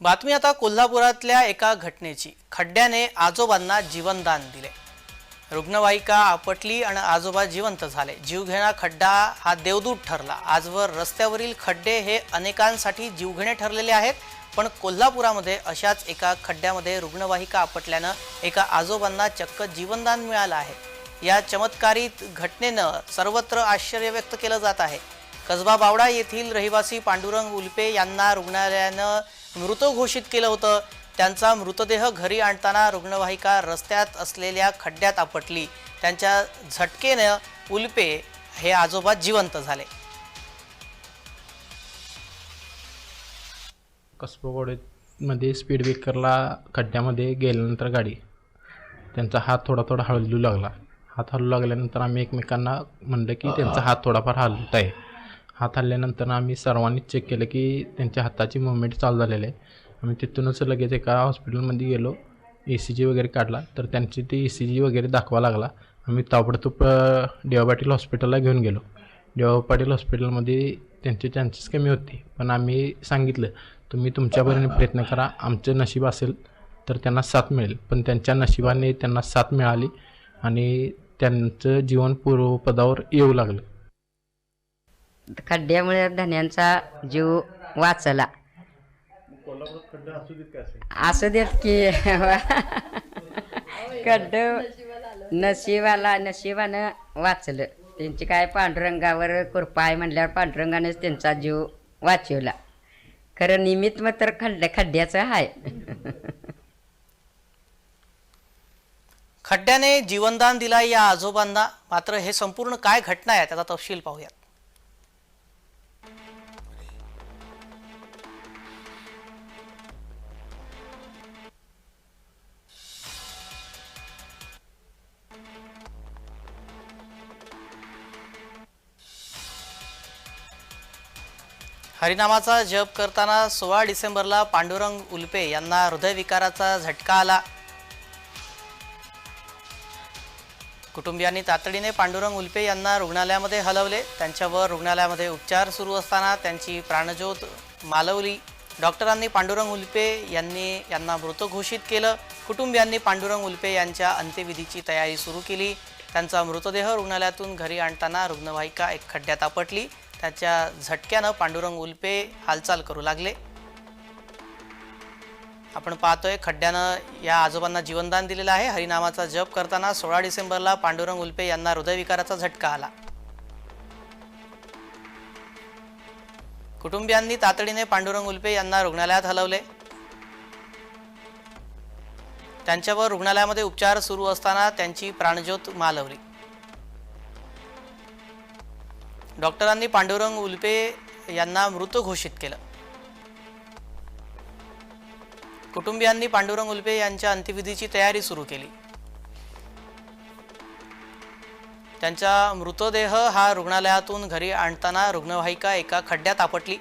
बातमी आता कोल्हापुरातल्या एका घटनेची. खड्ड्याने आजोबांना जीवनदान दिले. रुग्णवाहिका आपटली आणि आजोबा जिवंत झाले. जीवघेणा खड्डा हा देवदूत ठरला. आजवर रस्त्यावरील खड्डे हे अनेकांसाठी जीवघेणे ठरलेले आहेत. पण कोल्हापुरामध्ये अशाच एका खड्ड्यामध्ये रुग्णवाहिका आपटल्यानं एका आजोबांना चक्क जीवनदान मिळालं आहे. या चमत्कारित घटनेनं सर्वत्र आश्चर्य व्यक्त केलं जात आहे. कसबा बावडा येथील रहिवासी पांडुरंग उल्पे यांना रुग्णालयानं मृत घोषित केलं होतं. त्यांचा मृतदेह घरी आणताना रुग्णवाहिका रस्त्यात असलेल्या खड्ड्यात आपटली. त्यांच्या झटकेनं उल्पे हे आजोबा जिवंत झाले. कसबगोडेमध्ये स्पीड ब्रेकरला खड्ड्यामध्ये गेल्यानंतर गाडी. त्यांचा हात थोडा थोडा हलू लागला. हात हलू लागल्यानंतर आम्ही एकमेकांना म्हणलं की त्यांचा हात थोडाफार हलत आहे हात हल्ल्यानंतर आम्ही सर्वांनीच चेक केलं की त्यांच्या हाताची मुवमेंट चालू झालेली आहे. आम्ही तिथूनच लगेच एका हॉस्पिटलमध्ये गेलो. ए सी जी वगैरे काढला. तर त्यांची ती ए सी जी वगैरे दाखवा लागला. आम्ही ताबडतोब अ, पाटील हॉस्पिटलला घेऊन गेलो. डी पाटील हॉस्पिटलमध्ये त्यांचे चान्सेस कमी होते. पण आम्ही सांगितलं तुम्ही तुमच्यापर्यंत प्रयत्न करा. आमचं नशीब असेल तर त्यांना साथ मिळेल. पण त्यांच्या नशिबाने त्यांना साथ मिळाली आणि त्यांचं जीवन पूर्वपदावर येऊ लागलं. खड्ड्यामुळे धन्यांचा जीव वाचला. असू देत की खड्ड नशिबाला नशिबानं वाचलं. त्यांची काय पांडुरंगावर कृपा आहे म्हणल्यावर पांडुरंगानेच त्यांचा जीव वाचवला. खरं निमित्त मग तर खड्ड्या खड्ड्याचं आहे. खड्ड्याने जीवनदान दिला या आजोबांना. मात्र हे संपूर्ण काय घटना आहे त्याचा तपशील पाहूयात. हरिनामाचा जप करताना सोळा डिसेंबरला पांडुरंग उल्पे यांना हृदयविकाराचा झटका आला. कुटुंबियांनी तातडीने पांडुरंग उल्पे यांना रुग्णालयामध्ये हलवले. त्यांच्यावर रुग्णालयामध्ये उपचार सुरू असताना त्यांची प्राणज्योत मालवली. डॉक्टरांनी पांडुरंग उल्पे यांनी यांना मृत घोषित केलं. कुटुंबियांनी पांडुरंग उल्पे यांच्या अंत्यविधीची तयारी सुरू केली. त्यांचा मृतदेह रुग्णालयातून घरी आणताना रुग्णवाहिका एक खड्ड्यात आपटली. त्याच्या झटक्यानं पांडुरंग उल्पे हालचाल करू लागले. आपण पाहतोय खड्ड्यानं या आजोबांना जीवनदान दिलेलं आहे. हरिनामाचा जप करताना सोळा डिसेंबरला पांडुरंग उल्पे यांना हृदयविकाराचा झटका आला. कुटुंबियांनी तातडीने पांडुरंग उल्पे यांना रुग्णालयात हलवले. त्यांच्यावर रुग्णालयामध्ये उपचार सुरू असताना त्यांची प्राणज्योत मालवली. डॉक्टरांनी पांडुरंग उल्पे यांना मृत घोषित केलं. कुटुंबियांनी पांडुरंग उल्पे यांच्या अंत्यविधीची तयारी सुरू केली. त्यांचा मृतदेह हा रुग्णालयातून घरी आणताना रुग्णवाहिका एका खड्ड्यात आपटली.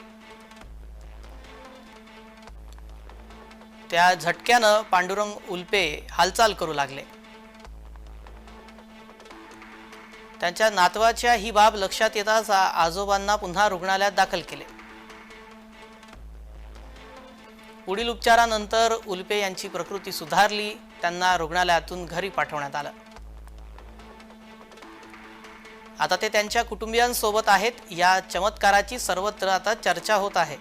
त्या झटक्यानं पांडुरंग उल्पे हालचाल करू लागले. त्यांच्या नातवाच्या ही बाब लक्षात येताच आजोबांना पुन्हा रुग्णालयात दाखल केले. पुढील उपचारानंतर उल्पे यांची प्रकृती सुधारली त्यांना रुग्णालयातून घरी पाठवण्यात आलं. आता ते त्यांच्या कुटुंबियांसोबत आहेत या चमत्काराची सर्वत्र आता चर्चा होत आहे.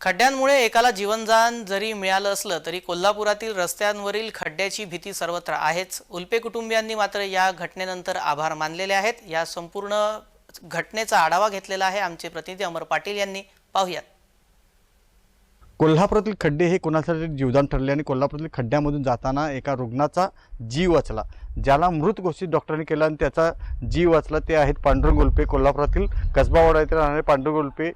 खड्ड्यांमुळे एकाला जीवनदान जरी मिळालं असलं तरी कोल्हापुरातील रस्त्यांवरील खड्ड्याची भीती सर्वत्र आहेच. उल्पे कुटुंबियांनी मात्र या घटनेनंतर आभार मानलेले आहेत. या संपूर्ण घटनेचा आढावा घेतलेला आहे आमचे प्रतिनिधी अमर पाटील यांनी. पाहुयात. कोल्हापुरातील खड्डे हे कोणासाठी जीवदान ठरले आणि कोल्हापुरातील खड्ड्यामधून जाताना एका रुग्णाचा जीव वाचला ज्याला मृत घोषित डॉक्टरांनी केला आणि त्याचा जीव वाचला. ते आहेत पांडुरंग उल्पे. कोल्हापुरातील कसबावाडा येथे राहणारे पांडुरंग उल्पे.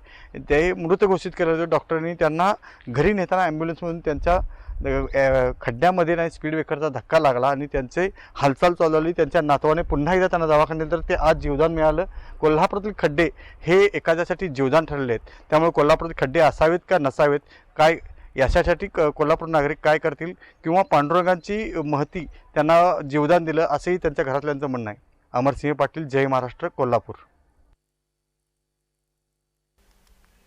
ते मृत घोषित केले होते डॉक्टरांनी. त्यांना घरी नेताना ॲम्ब्युलन्समधून त्यांच्या खड्ड्यामध्ये नाही स्पीड ब्रेकरचा धक्का लागला आणि त्यांचे हालचाल चालवली त्यांच्या नातवाने पुन्हा एकदा त्यांना दवाखान्यात तर ते आज जीवदान मिळालं. कोल्हापुरातील खड्डे हे एखाद्यासाठी जीवदान ठरले आहेत त्यामुळे कोल्हापुरातील खड्डे असावेत का नसावेत? काय याच्यासाठी क कोल्हापूर नागरिक काय करतील? किंवा पांडुरंगांची महती त्यांना जीवदान दिलं असंही त्यांच्या घरातल्यांचं म्हणणं आहे. अमरसिंह पाटील जय महाराष्ट्र कोल्हापूर.